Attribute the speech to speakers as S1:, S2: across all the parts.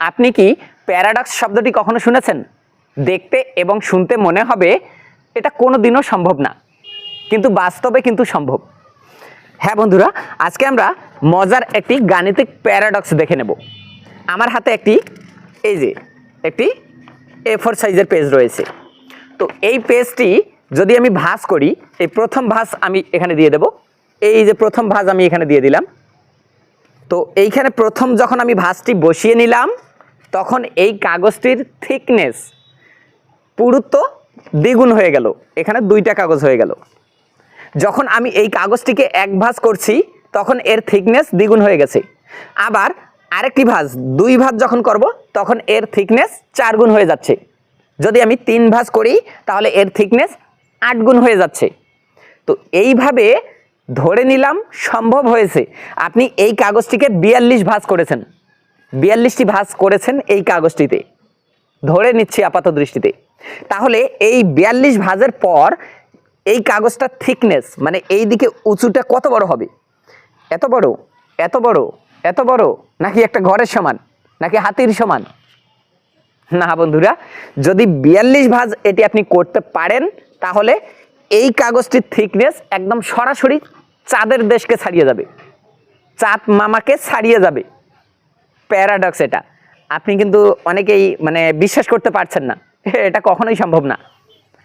S1: আপনি কি প্যারাডক্স শব্দটি কখনো শুনেছেন? দেখতে এবং শুনতে মনে হবে, এটা কোনো দিনও সম্ভব না। কিন্তু বাস্তবে কিন্তু সম্ভব। হ্যাঁ বন্ধুরা, আজকে আমরা মজার একটি গাণিতিক প্যারাডক্স দেখে নেব। আমার হাতে একটি, এই যে, একটি এ ফোর সাইজের পেজ রয়েছে। তো এই পেজটি যদি আমি ভাঁজ করি, এই প্রথম ভাঁজ আমি এখানে দিয়ে দেব। এই যে প্রথম ভাঁজ আমি এখানে দিয়ে দিলাম। তো এইখানে প্রথম যখন আমি ভাঁজটি বসিয়ে নিলাম তখন এই কাগজটির থিকনেস পুরুত্ব দ্বিগুণ হয়ে গেল। এখানে দুইটা কাগজ হয়ে গেল। যখন আমি এই কাগজটিকে এক ভাঁজ করছি, তখন এর থিকনেস দ্বিগুণ হয়ে গেছে। আবার আরেকটি ভাঁজ, দুই ভাঁজ যখন করব, তখন এর থিকনেস চার গুণ হয়ে যাচ্ছে। যদি আমি তিন ভাঁজ করি, তাহলে এর থিকনেস আট গুণ হয়ে যাচ্ছে। তো এইভাবে ধরে নিলাম, সম্ভব হয়েছে। আপনি এই কাগজটিকে বিয়াল্লিশ ভাঁজ করেছেন। বিয়াল্লিশটি ভাঁজ করেছেন এই কাগজটিতে। ধরে নিচ্ছি আপাত দৃষ্টিতে। তাহলে এই বিয়াল্লিশ ভাঁজের পর এই কাগজটার থিকনেস মানে এই দিকে উঁচুটা কত বড় হবে? এত বড়? এত বড়? এত বড়? নাকি একটা ঘরের সমান? নাকি হাতির সমান? না বন্ধুরা, যদি বিয়াল্লিশ ভাঁজ এটি আপনি করতে পারেন, তাহলে এই কাগজটির থিকনেস একদম সরাসরি চাঁদের দেশকে ছাড়িয়ে যাবে। চাঁদ মামাকে ছাড়িয়ে যাবে। প্যারাডক্স এটা। আপনি কিন্তু অনেকেই মানে বিশ্বাস করতে পারছেন না। এটা কখনোই সম্ভব না।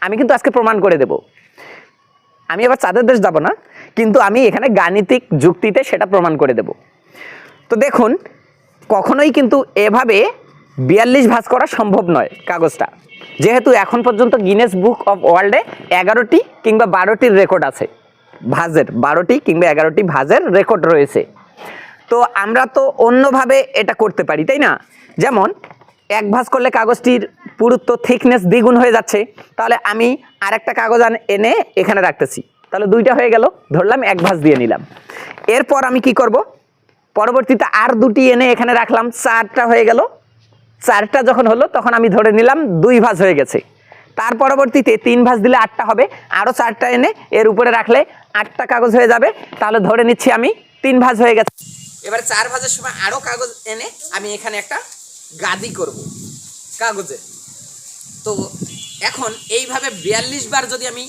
S1: আমি কিন্তু আজকে প্রমাণ করে দেব। আমি আবার চাঁদের দেশ যাব না, কিন্তু আমি এখানে গাণিতিক যুক্তিতে সেটা প্রমাণ করে দেব। তো দেখুন, কখনোই কিন্তু এভাবে বিয়াল্লিশ ভাঁজ করা সম্ভব নয় কাগজটা। যেহেতু এখন পর্যন্ত গিনেস বুক অফ ওয়ার্ল্ডে এগারোটি কিংবা বারোটির রেকর্ড আছে। ভাজের, বারোটি কিংবা এগারোটি ভাজের রেকর্ড রয়েছে। তো আমরা তো অন্যভাবে এটা করতে পারি, তাই না? যেমন, এক ভাঁজ করলে কাগজটির পুরুত্ব থিকনেস দ্বিগুণ হয়ে যাচ্ছে, তাহলে আমি আরেকটা কাগজ এনে এখানে রাখতেছি। তাহলে দুইটা হয়ে গেল, ধরলাম এক ভাঁজ দিয়ে নিলাম। এরপর আমি কি করব? পরবর্তীতে আর দুটি এনে এখানে রাখলাম, চারটা হয়ে গেল। চারটা যখন হলো, তখন আমি ধরে নিলাম দুই ভাঁজ হয়ে গেছে। তার পরবর্তীতে তিন ভাঁজ দিলে আটটা হবে, আরও চারটা এনে এর উপরে রাখলে আটটা কাগজ হয়ে যাবে, তাহলে ধরে নিচ্ছি আমি তিন ভাঁজ হয়ে গেছে। এবার চার ভাঁজের সময় আরও কাগজ এনে আমি এখানে একটা গাদি করব, কাগজে। তো এখন এইভাবে বিয়াল্লিশ বার যদি আমি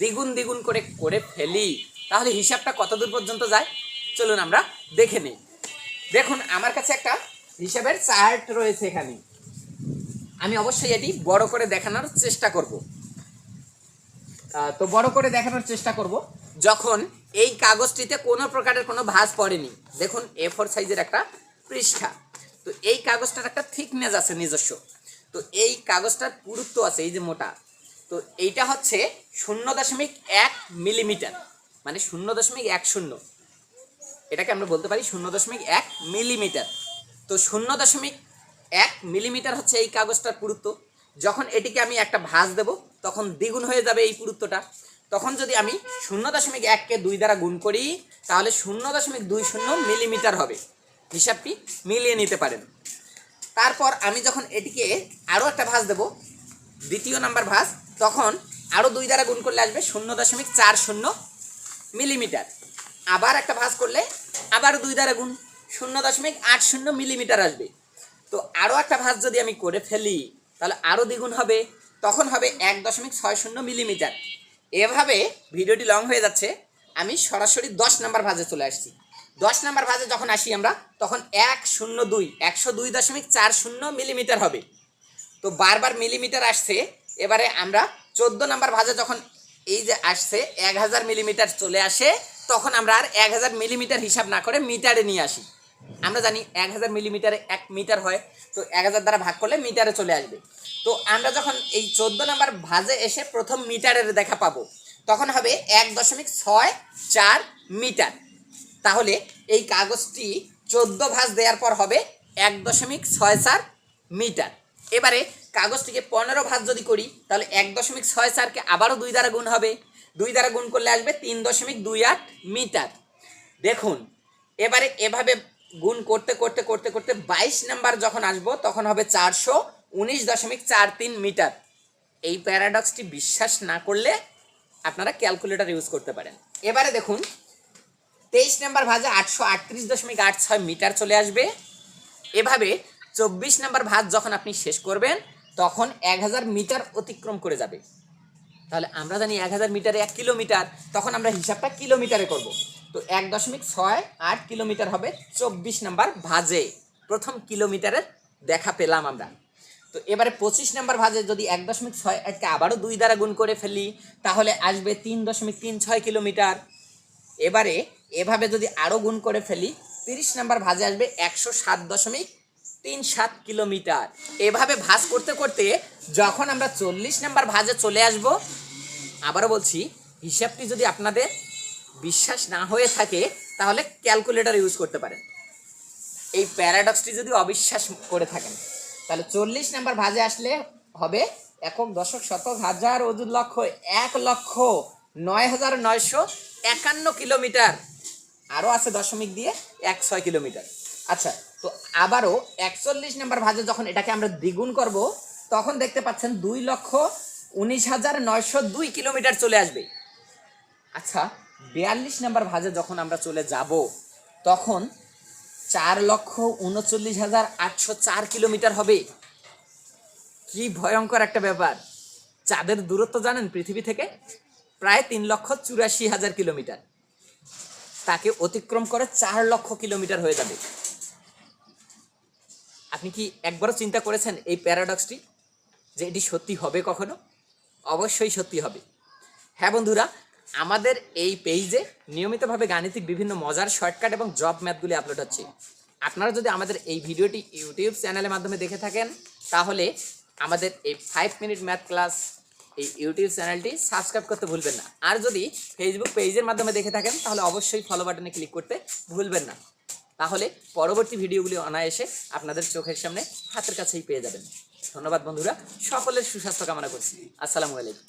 S1: দ্বিগুণ দ্বিগুণ করে করে ফেলি, তাহলে হিসাবটা কত দূর পর্যন্ত যায়? চলুন আমরা দেখে নিই। দেখুন, আমার কাছে একটা হিসাবের চার্ট রয়েছে এখানে। আমি অবশ্যই এটি বড় করে দেখানোর চেষ্টা করব। তো বড় করে দেখানোর চেষ্টা করব। যখন এই কাগজটিতে কোনো প্রকারের কোনো ভাঁজ পড়েনি, দেখুন এ ফোর সাইজের একটা পৃষ্ঠা। তো এই কাগজটার একটা থিকনেস আছে নিজস্ব। তো এই কাগজটার পুরুত্ব আছে, এই যে মোটা। তো এইটা হচ্ছে শূন্য দশমিক এক মিলিমিটার মানে শূন্য দশমিক এক শূন্য। এটাকে আমরা বলতে পারি শূন্য দশমিক এক মিলিমিটার। তো শূন্য দশমিক এক মিলিমিটার হচ্ছে এই কাগজটার পুরুত্ব। যখন এটিকে আমি একটা ভাঁজ দেব, তখন দ্বিগুণ হয়ে যাবে এই পুরুত্বটা। তখন যদি আমি শূন্য দশমিক এককে দুই দ্বারা গুণ করি, তাহলে শূন্য দশমিক দুই শূন্য মিলিমিটার হবে। হিসাবটি মিলিয়ে নিতে পারেন। তারপর আমি যখন এটিকে আরও একটা ভাঁজ দেব, দ্বিতীয় নাম্বার ভাঁজ, তখন আরও দুই দ্বারা গুণ করলে আসবে শূন্য দশমিক চার শূন্য মিলিমিটার। আবার একটা ভাঁজ করলে আবার দুই দ্বারা গুণ, শূন্য দশমিক আট শূন্য মিলিমিটার আসবে। তো আরও একটা ভাঁজ যদি আমি করে ফেলি তাহলে আরও দ্বিগুণ হবে। তখন হবে এক দশমিক ছয় শূন্য মিলিমিটার। এভাবে ভিডিওটি লং হয়ে যাচ্ছে, আমি সরাসরি দশ নাম্বার ভাজে চলে আসছি। দশ নাম্বার ভাজে যখন আসি আমরা, তখন এক শূন্য দুই একশো দুই দশমিক চার শূন্য মিলিমিটার হবে। তো বারবার মিলিমিটার আসছে, এবারে আমরা চোদ্দ নাম্বার ভাজে যখন এই যে আসছে, এক হাজার মিলিমিটার চলে আসে, তখন আমরা আর এক হাজার মিলিমিটার হিসাব না করে মিটারে নিয়ে আসি। আমরা জানি এক হাজার মিলিমিটারে এক মিটার হয়, তো এক হাজার দ্বারা ভাগ করলে মিটারে চলে আসবে। তো আমরা যখন এই চোদ্দ নাম্বার ভাজে এসে প্রথম মিটারের দেখা পাবো, তখন হবে এক দশমিক ছয় চার মিটার। তাহলে এই কাগজটি চোদ্দ ভাঁজ দেওয়ার পর হবে এক দশমিক ছয় চার মিটার। এবারে কাগজটিকে পনেরো ভাঁজ যদি করি, তাহলে এক দশমিক ছয় চারকে আবারও দুই দ্বারা গুণ হবে। দুই দ্বারা গুণ করলে আসবে তিন দশমিক দুই আট মিটার। দেখুন, এবারে এভাবে গুণ করতে করতে করতে করতে বাইশ নাম্বার যখন আসব, তখন হবে চারশো উনিশ দশমিক চার তিন মিটার। এই প্যারাডক্সটি বিশ্বাস না করলে আপনারা ক্যালকুলেটর ইউজ করতে পারেন। এবারে দেখুন, তেইশ নাম্বার ভাজে আটশো আটত্রিশ দশমিক আট ছয় মিটার চলে আসবে। এভাবে চব্বিশ নাম্বার ভাঁজ যখন আপনি শেষ করবেন, তখন এক হাজার মিটার অতিক্রম করে যাবে। তাহলে আমরা জানি এক হাজার মিটারে এক কিলোমিটার, তখন আমরা হিসাবটা কিলোমিটারে করব। তো এক দশমিক ছয় আট কিলোমিটার হবে চব্বিশ নাম্বার ভাজে। প্রথম কিলোমিটারের দেখা পেলাম আমরা। তো এবারে পঁচিশ নাম্বার ভাজে যদি এক দশমিক ছয় আটকে আবারও দুই দ্বারা গুণ করে ফেলি, তাহলে আসবে তিন দশমিক তিন ছয় কিলোমিটার। এবারে এভাবে যদি আরও গুণ করে ফেলি, তিরিশ নাম্বার ভাজে আসবে একশো সাত দশমিক তিন সাত কিলোমিটার। এভাবে ভাঁজ করতে করতে যখন আমরা চল্লিশ নাম্বার ভাজে চলে আসব, আবারও বলছি, হিসাবটি যদি আপনাদের বিশ্বাস না হয়ে থাকে, তাহলে ক্যালকুলেটর ইউজ করতে পারেন। এই প্যারাডক্সটি যদি অবিশ্বাস করে থাকেন, তাহলে চল্লিশ নাম্বার ভাজে আসলে হবে একক দশক শতক হাজার অযুত লক্ষ, এক লক্ষ নয় হাজার নয়শো একান্ন কিলোমিটার। আরও আছে দশমিক দিয়ে এক ছয় কিলোমিটার। আচ্ছা তো আবারও একচল্লিশ নাম্বার ভাজে যখন এটাকে আমরা দ্বিগুণ করব, তখন দেখতে পাচ্ছেন দুই লক্ষ উনিশ হাজার নয়শো দুই কিলোমিটার চলে আসবে। আচ্ছা বিয়াল্লিশ নাম্বার ভাজে যখন আমরা চলে যাব, তখন চার লক্ষ উনচল্লিশ হাজার আটশো চার কিলোমিটার হবে। কি ভয়ঙ্কর একটা ব্যাপার। চাঁদের দূরত্ব জানেন পৃথিবী থেকে? প্রায় তিন লক্ষ চুরাশি হাজার কিলোমিটার। তাকে অতিক্রম করে চার লক্ষ কিলোমিটার হয়ে যাবে। আপনি কি একবারও চিন্তা করেছেন এই প্যারাডক্সটি? যে এটি সত্যি হবে কখনো? অবশ্যই সত্যি হবে। হ্যাঁ বন্ধুরা আমাদের এই পেজে নিয়মিতভাবে গাণিতিক বিভিন্ন মজার শর্টকাট এবং জব ম্যাথগুলি আপলোড হচ্ছে। আপনারা যদি আমাদের এই ভিডিওটি ইউটিউব চ্যানেলের মাধ্যমে দেখে থাকেন, তাহলে আমাদের এই ফাইভ মিনিট ম্যাথ ক্লাস এই ইউটিউব চ্যানেলটি সাবস্ক্রাইব করতে ভুলবেন না। আর যদি ফেসবুক পেজের মাধ্যমে দেখে থাকেন, তাহলে অবশ্যই ফলো বাটনে ক্লিক করতে ভুলবেন না। তাহলে পরবর্তী ভিডিওগুলি অনায়াসে আপনাদের চোখের সামনে হাতের কাছেই পেয়ে যাবেন। ধন্যবাদ বন্ধুরা, সকলের সুস্বাস্থ্য কামনা করছি। আসসালামু আলাইকুম।